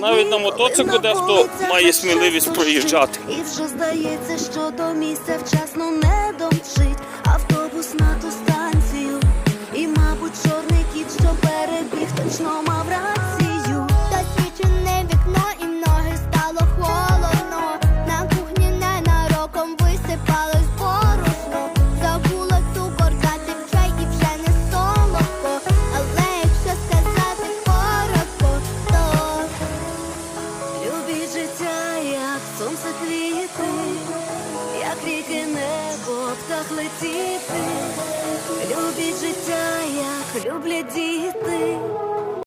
навіть на мотоциклу дехто має сміливість проїжджати. І вже здається, що до місця вчасно не домчить автобус на ту станцію. І, мабуть, чорний кіт, що перебіг, точно мав рацію. Сонце квіти, як ріки небо, птах летіти. Любіть життя, як люблять діти,